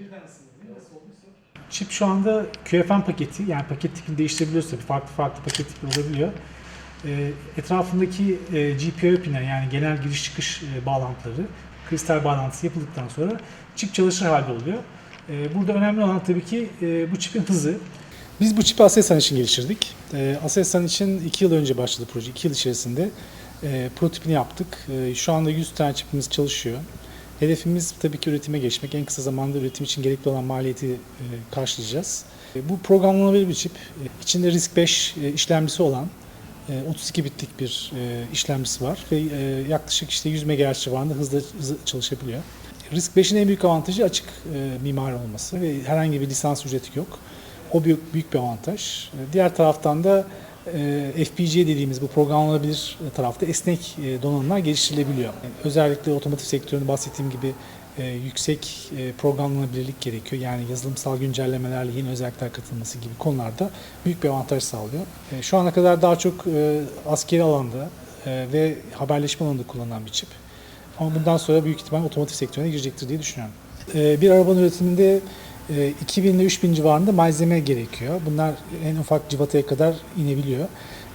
birden ısındı değil mi? Nasıl. Çip şu anda QFN paketi yani paket tipini değiştirebiliyoruz. Farklı farklı paket tipi olabiliyor. Ee, etrafındaki e, GPIO pini yani genel giriş çıkış e, bağlantıları kristal bağlantısı yapıldıktan sonra çip çalışır halde oluyor. Ee, burada önemli olan tabii ki e, bu çipin hızı. Biz bu çipi Aselsan için geliştirdik. Ee, Aselsan için 2 yıl önce başladı proje. 2 yıl içerisinde e, prototipini yaptık. E, şu anda 100 tane çipimiz çalışıyor. Hedefimiz tabii ki üretime geçmek. En kısa zamanda üretim için gerekli olan maliyeti e, karşılayacağız. E, Bu programlanabilir bir çip. E, İçinde RISC-V e, işlemcisi olan e, 32 bitlik bir işlemcisi var ve yaklaşık işte 100 MHz civarında hızlı çalışabiliyor. RISC-V'in en büyük avantajı açık mimari olması ve herhangi bir lisans ücreti yok. O büyük, büyük bir avantaj. Diğer taraftan da FPGA dediğimiz bu programlanabilir tarafta esnek e, donanımlar geliştirilebiliyor. Yani özellikle otomotiv sektöründe bahsettiğim gibi e, yüksek e, programlanabilirlik gerekiyor. Yani yazılımsal güncellemelerle yeni özellikler katılması gibi konularda büyük bir avantaj sağlıyor. E, şu ana kadar daha çok e, askeri alanda e, ve haberleşme alanında kullanılan bir çip. Ama bundan sonra büyük ihtimal otomotiv sektörüne girecektir diye düşünüyorum. E, bir arabanın üretiminde e, 2000 ile 3000 civarında malzeme gerekiyor. Bunlar en ufak civataya kadar inebiliyor.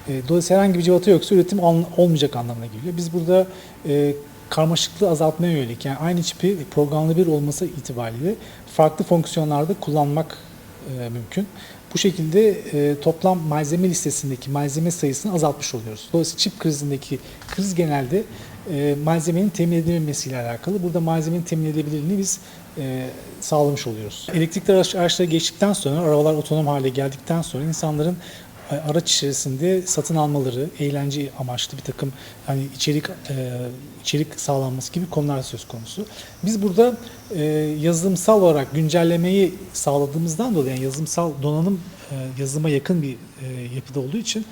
E, Dolayısıyla herhangi bir civata yoksa üretim ol- olmayacak anlamına geliyor. Biz burada e, karmaşıklığı azaltmaya yönelik yani aynı çipi programlanabilir olması itibariyle farklı fonksiyonlarda kullanmak e, mümkün. Bu şekilde e, toplam malzeme listesindeki malzeme sayısını azaltmış oluyoruz. Dolayısıyla çip krizindeki kriz genelde e, malzemenin temin edilmemesiyle alakalı. Burada malzemenin temin edilebilirliğini biz e, sağlamış oluyoruz. Elektrikli araç, araçlara geçtikten sonra, arabalar otonom hale geldikten sonra insanların e, araç içerisinde satın almaları, eğlence amaçlı bir takım hani içerik e, içerik sağlanması gibi konular söz konusu. Biz burada e, yazılımsal olarak güncellemeyi sağladığımızdan dolayı yani yazılımsal donanım e, yazılıma yakın bir e, yapıda olduğu için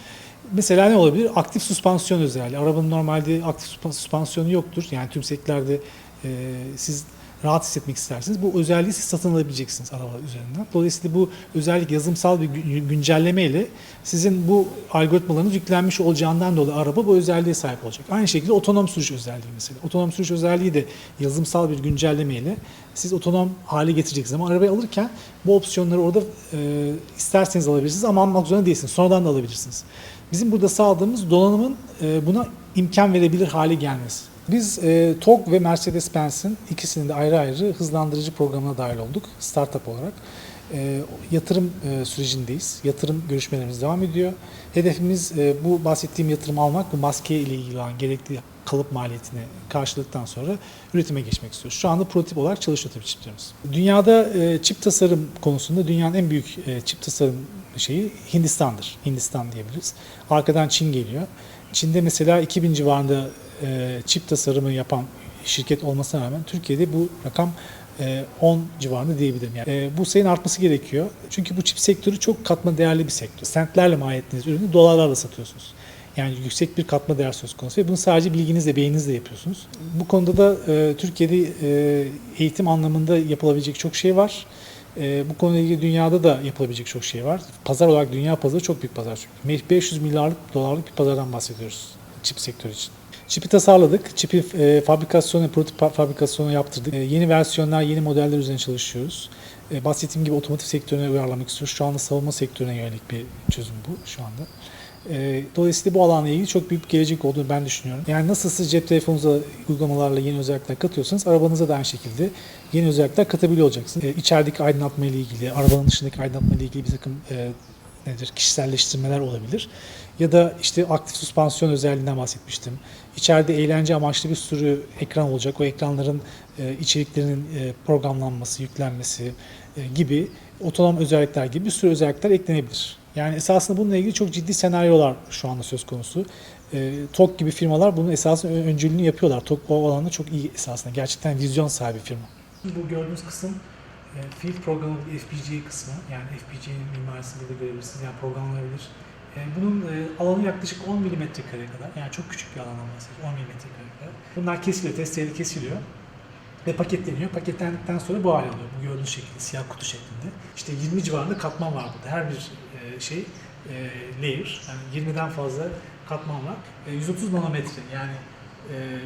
mesela ne olabilir? Aktif süspansiyon özelliği. Arabanın normalde aktif süspansiyonu yoktur. Yani tüm sektörlerde e, siz rahat hissetmek istersiniz. Bu özelliği siz satın alabileceksiniz araba üzerinden. Dolayısıyla bu özellik yazılımsal bir gü- güncelleme ile sizin bu algoritmalarınız yüklenmiş olacağından dolayı araba bu özelliğe sahip olacak. Aynı şekilde otonom sürüş özelliği mesela. Otonom sürüş özelliği de yazılımsal bir güncelleme ile siz otonom hale getireceksiniz. Ama arabayı alırken bu opsiyonları orada e, isterseniz alabilirsiniz ama almak zorunda değilsiniz. Sonradan da alabilirsiniz. Bizim burada sağladığımız donanımın e, buna imkan verebilir hale gelmesi. Biz e, TOG ve Mercedes-Benz'in ikisinin de ayrı ayrı hızlandırıcı programına dahil olduk startup olarak. E, yatırım e, sürecindeyiz. Yatırım görüşmelerimiz devam ediyor. Hedefimiz e, bu bahsettiğim yatırım almak, bu maske ile ilgili olan gerekli kalıp maliyetini karşıladıktan sonra üretime geçmek istiyoruz. Şu anda prototip olarak çalışıyor tabii çiplerimiz. Dünyada e, çip tasarım konusunda dünyanın en büyük e, çip tasarım şeyi Hindistan'dır. Hindistan diyebiliriz. Arkadan Çin geliyor. Çin'de mesela 2000 civarında e, çip tasarımı yapan şirket olmasına rağmen Türkiye'de bu rakam e, 10 civarında diyebilirim. Yani, e, bu sayının artması gerekiyor. Çünkü bu çip sektörü çok katma değerli bir sektör. Sentlerle mal ettiğiniz ürünü dolarlarla satıyorsunuz. Yani yüksek bir katma değer söz konusu ve bunu sadece bilginizle, beyninizle yapıyorsunuz. Bu konuda da e, Türkiye'de e, eğitim anlamında yapılabilecek çok şey var. E, bu konuyla ilgili dünyada da yapılabilecek çok şey var. Pazar olarak dünya pazarı çok büyük pazar çünkü. 500 milyarlık dolarlık bir pazardan bahsediyoruz çip sektörü için. Çipi tasarladık. Çipi e, fabrikasyonu, prototip fa- fabrikasyonu yaptırdık. E, yeni versiyonlar, yeni modeller üzerine çalışıyoruz. E, bahsettiğim gibi otomotiv sektörüne uyarlamak istiyoruz. Şu anda savunma sektörüne yönelik bir çözüm bu şu anda. E, dolayısıyla bu alanla ilgili çok büyük bir gelecek olduğunu ben düşünüyorum. Yani nasıl siz cep telefonunuza uygulamalarla yeni özellikler katıyorsanız arabanıza da aynı şekilde yeni özellikler katabiliyor olacaksınız. E, içerideki aydınlatma ile ilgili, arabanın dışındaki aydınlatma ile ilgili bir takım e, nedir kişiselleştirmeler olabilir. Ya da işte aktif süspansiyon özelliğinden bahsetmiştim. İçeride eğlence amaçlı bir sürü ekran olacak. O ekranların e, içeriklerinin e, programlanması, yüklenmesi e, gibi otonom özellikler gibi bir sürü özellikler eklenebilir. Yani esasında bununla ilgili çok ciddi senaryolar şu anda söz konusu. E, TOG gibi firmalar bunun esasında ön- öncülüğünü yapıyorlar. TOG o alanda çok iyi esasında. Gerçekten vizyon sahibi firma. Bu gördüğünüz kısım e, Field Programmable FPGA kısmı. Yani FPGA'nin mimarisinde de görebilirsiniz. Yani programlanabilir. E, Bunun e, alanı yaklaşık 10 mm kare kadar. Yani çok küçük bir alandan bahsediyoruz. 10 mm kare kadar. Bunlar kesiliyor, testereyle kesiliyor ve paketleniyor. Paketlendikten sonra bu hale alıyor. Bu gördüğünüz şekilde, siyah kutu şeklinde. İşte 20 civarında katman var burada. Her bir e, şey e, layer. Yani 20'den fazla katman var. E, 130 nanometre yani e,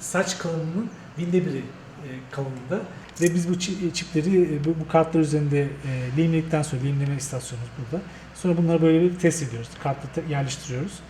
saç kalınlığının binde biri e, kalınlığında Ve biz bu çi- çipleri e, bu, kartlar üzerinde e, sonra lehimleme istasyonumuz burada. Sonra bunları böyle bir test ediyoruz. Kartla yerleştiriyoruz.